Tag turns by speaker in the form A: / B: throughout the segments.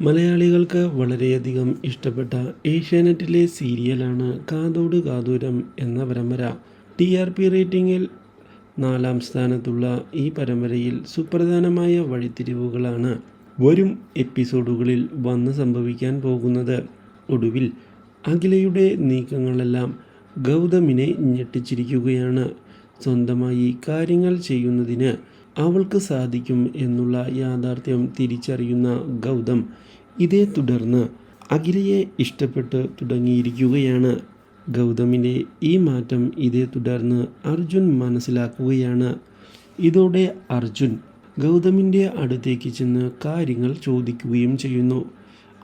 A: മലയാളികൾക്ക് വളരെയധികം ഇഷ്ടപ്പെട്ട ഏഷ്യാനെറ്റിലെ സീരിയലാണ് കാതോട് കാതൂരം എന്ന പരമ്പര. ടി ആർ പി റേറ്റിംഗിൽ നാലാം സ്ഥാനത്തുള്ള ഈ പരമ്പരയിൽ സുപ്രധാനമായ വഴിത്തിരിവുകളാണ് വരും എപ്പിസോഡുകളിൽ വന്ന് സംഭവിക്കാൻ പോകുന്നത്. ഒടുവിൽ അഖിലയുടെ നീക്കങ്ങളെല്ലാം ഗൗതമിനെ ഞെട്ടിച്ചിരിക്കുകയാണ്. സ്വന്തമായി കാര്യങ്ങൾ ചെയ്യുന്നതിന് അവൾക്ക് സാധിക്കും എന്നുള്ള യാഥാർത്ഥ്യം തിരിച്ചറിയുന്ന ഗൗതം ഇതേ തുടർന്ന് അഖിലയെ ഇഷ്ടപ്പെട്ട് തുടങ്ങിയിരിക്കുകയാണ്. ഗൗതമിന്റെ ഈ മാറ്റം ഇതേ തുടർന്ന് അർജുൻ മനസ്സിലാക്കുകയാണ്. ഇതോടെ അർജുൻ ഗൗതമിന്റെ അടുത്തേക്ക് ചെന്ന് കാര്യങ്ങൾ ചോദിക്കുകയും ചെയ്യുന്നു.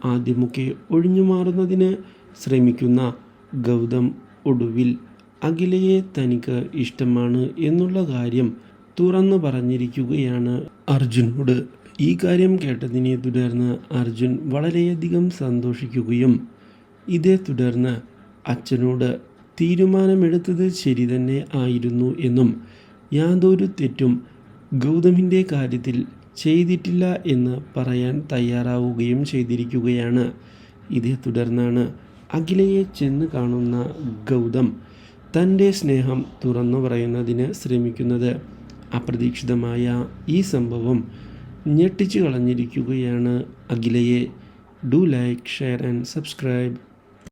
A: ആദ്യമൊക്കെ ഒഴിഞ്ഞു മാറുന്നതിന് ശ്രമിക്കുന്ന ഗൗതം ഒടുവിൽ അഖിലയെ തനിക്ക് ഇഷ്ടമാണ് എന്നുള്ള കാര്യം തുറന്നു പറഞ്ഞിരിക്കുകയാണ് അർജുനോട്. ഈ കാര്യം കേട്ടതിനെ തുടർന്ന് അർജുൻ വളരെയധികം സന്തോഷിക്കുകയും ഇതേ തുടർന്ന് അച്ഛനോട് തീരുമാനമെടുത്തത് ശരി തന്നെ ആയിരുന്നു എന്നും യാതൊരു തെറ്റും ഗൗതമിന്റെ കാര്യത്തിൽ ചെയ്തിട്ടില്ല എന്ന് പറയാൻ തയ്യാറാവുകയും ചെയ്തിരിക്കുകയാണ്. ഇതേ തുടർന്നാണ് അഖിലയെ ചെന്ന് കാണുന്ന ഗൗതം തന്റെ സ്നേഹം തുറന്നു പറയുന്നതിന് ശ്രമിക്കുന്നത്. അപ്രതീക്ഷിതമായ ഈ സംഭവം ഞെട്ടിച്ചു കളഞ്ഞിരിക്കുകയാണ്. അഖിലയെ do like share and subscribe.